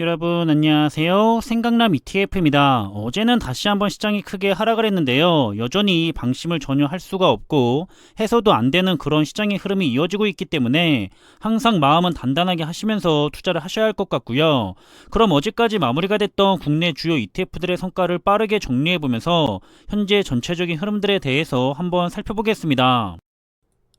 여러분 안녕하세요. 생강남 ETF입니다. 어제는 다시 한번 시장이 크게 하락을 했는데요. 여전히 방심을 전혀 할 수가 없고 해서도 안 되는 그런 시장의 흐름이 이어지고 있기 때문에 항상 마음은 단단하게 하시면서 투자를 하셔야 할 것 같고요. 그럼 어제까지 마무리가 됐던 국내 주요 ETF들의 성과를 빠르게 정리해 보면서 현재 전체적인 흐름들에 대해서 한번 살펴보겠습니다.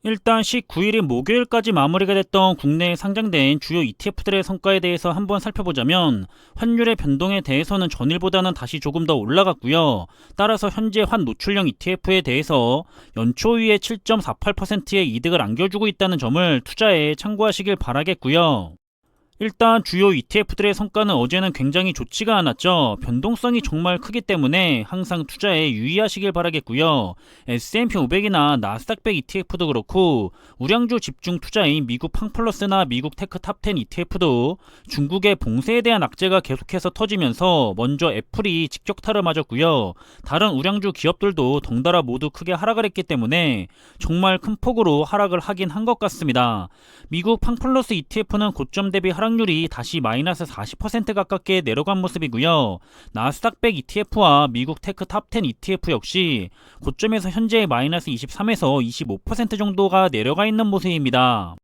일단 19일인 목요일까지 마무리가 됐던 국내에 상장된 주요 ETF들의 성과에 대해서 한번 살펴보자면 환율의 변동에 대해서는 전일보다는 다시 조금 더 올라갔고요. 따라서 현재 환 노출형 ETF에 대해서 연초 이후에 7.48%의 이득을 안겨주고 있다는 점을 투자에 참고하시길 바라겠고요. 일단 주요 ETF들의 성과는 어제는 굉장히 좋지가 않았죠. 변동성이 정말 크기 때문에 항상 투자에 유의하시길 바라겠고요. S&P 500이나 나스닥 100 ETF도 그렇고 우량주 집중 투자인 미국 팡플러스나 미국 테크 탑10 ETF도 중국의 봉쇄에 대한 악재가 계속해서 터지면서 먼저 애플이 직격타를 맞았고요. 다른 우량주 기업들도 덩달아 모두 크게 하락을 했기 때문에 정말 큰 폭으로 하락을 하긴 한 것 같습니다. 미국 팡플러스 ETF는 고점 대비 하락 률이 다시 마이너스 40% 가깝게 내려간 모습이고요. 나스닥 100 ETF와 미국 테크 탑10 ETF 역시 고점에서 현재 마이너스 23에서 25% 정도가 내려가 있는 모습입니다.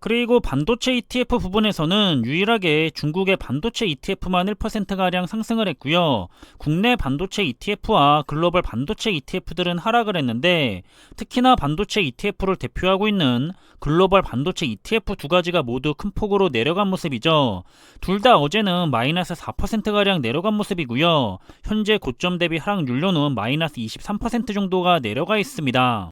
그리고 반도체 ETF 부분에서는 유일하게 중국의 반도체 ETF만 1%가량 상승을 했고요. 국내 반도체 ETF와 글로벌 반도체 ETF들은 하락을 했는데 특히나 반도체 ETF를 대표하고 있는 글로벌 반도체 ETF 두 가지가 모두 큰 폭으로 내려간 모습이죠. 둘 다 어제는 마이너스 4%가량 내려간 모습이고요. 현재 고점 대비 하락률로는 마이너스 23% 정도가 내려가 있습니다.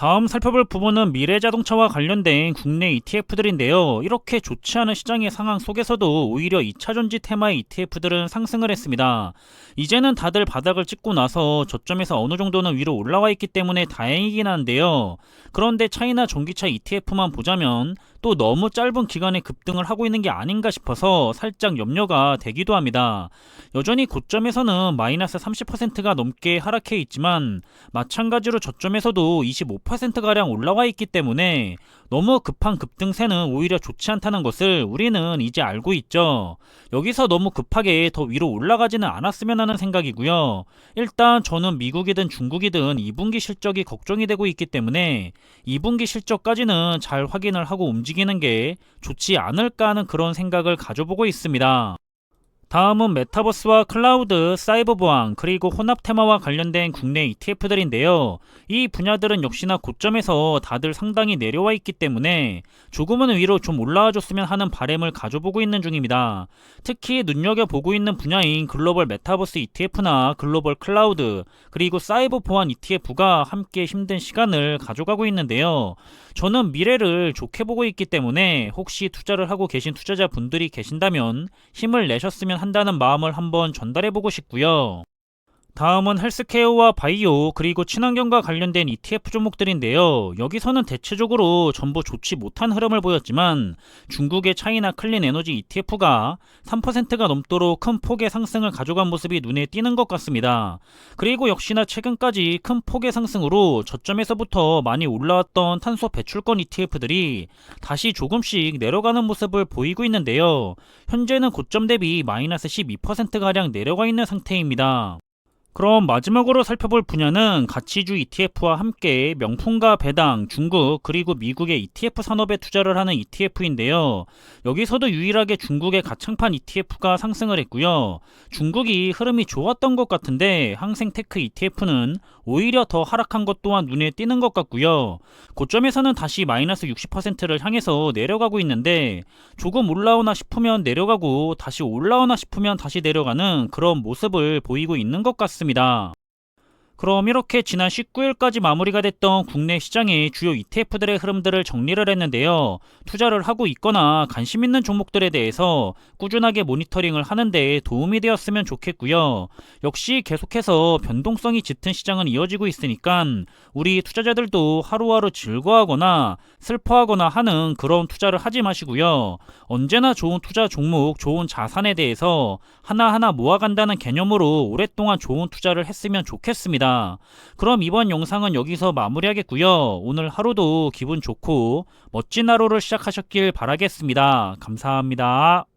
다음 살펴볼 부분은 미래 자동차와 관련된 국내 ETF들인데요. 이렇게 좋지 않은 시장의 상황 속에서도 오히려 2차전지 테마의 ETF들은 상승을 했습니다. 이제는 다들 바닥을 찍고 나서 저점에서 어느 정도는 위로 올라와 있기 때문에 다행이긴 한데요. 그런데 차이나 전기차 ETF만 보자면 또 너무 짧은 기간에 급등을 하고 있는 게 아닌가 싶어서 살짝 염려가 되기도 합니다. 여전히 고점에서는 마이너스 30%가 넘게 하락해 있지만 마찬가지로 저점에서도 25%가량 올라와 있기 때문에 너무 급한 급등세는 오히려 좋지 않다는 것을 우리는 이제 알고 있죠. 여기서 너무 급하게 더 위로 올라가지는 않았으면 하는 생각이고요. 일단 저는 미국이든 중국이든 2분기 실적이 걱정이 되고 있기 때문에 2분기 실적까지는 잘 확인을 하고 움직 이는 게 좋지 않을까 하는 그런 생각을 가져보고 있습니다. 다음은 메타버스와 클라우드, 사이버 보안, 그리고 혼합 테마와 관련된 국내 ETF들인데요. 이 분야들은 역시나 고점에서 다들 상당히 내려와 있기 때문에 조금은 위로 좀 올라와 줬으면 하는 바램을 가져보고 있는 중입니다. 특히 눈여겨보고 있는 분야인 글로벌 메타버스 ETF나 글로벌 클라우드, 그리고 사이버 보안 ETF가 함께 힘든 시간을 가져가고 있는데요. 저는 미래를 좋게 보고 있기 때문에 혹시 투자를 하고 계신 투자자분들이 계신다면 힘을 내셨으면 한다는 마음을 한번 전달해보고 싶고요. 다음은 헬스케어와 바이오 그리고 친환경과 관련된 ETF 종목들인데요. 여기서는 대체적으로 전부 좋지 못한 흐름을 보였지만 중국의 차이나 클린 에너지 ETF가 3%가 넘도록 큰 폭의 상승을 가져간 모습이 눈에 띄는 것 같습니다. 그리고 역시나 최근까지 큰 폭의 상승으로 저점에서부터 많이 올라왔던 탄소 배출권 ETF들이 다시 조금씩 내려가는 모습을 보이고 있는데요. 현재는 고점 대비 마이너스 12%가량 내려가 있는 상태입니다. 그럼 마지막으로 살펴볼 분야는 가치주 ETF와 함께 명품과 배당, 중국 그리고 미국의 ETF 산업에 투자를 하는 ETF인데요. 여기서도 유일하게 중국의 가창판 ETF가 상승을 했고요. 중국이 흐름이 좋았던 것 같은데 항생테크 ETF는 오히려 더 하락한 것 또한 눈에 띄는 것 같고요. 고점에서는 다시 마이너스 60%를 향해서 내려가고 있는데 조금 올라오나 싶으면 내려가고 다시 올라오나 싶으면 다시 내려가는 그런 모습을 보이고 있는 것 같습니다. 있습니다. 그럼 이렇게 지난 19일까지 마무리가 됐던 국내 시장의 주요 ETF들의 흐름들을 정리를 했는데요. 투자를 하고 있거나 관심 있는 종목들에 대해서 꾸준하게 모니터링을 하는데 도움이 되었으면 좋겠고요. 역시 계속해서 변동성이 짙은 시장은 이어지고 있으니까 우리 투자자들도 하루하루 즐거워하거나 슬퍼하거나 하는 그런 투자를 하지 마시고요. 언제나 좋은 투자 종목, 좋은 자산에 대해서 하나하나 모아간다는 개념으로 오랫동안 좋은 투자를 했으면 좋겠 그럼 이번 영상은 여기서 마무리하겠고요. 오늘 하루도 기분 좋고 멋진 하루를 시작하셨길 바라겠습니다. 감사합니다.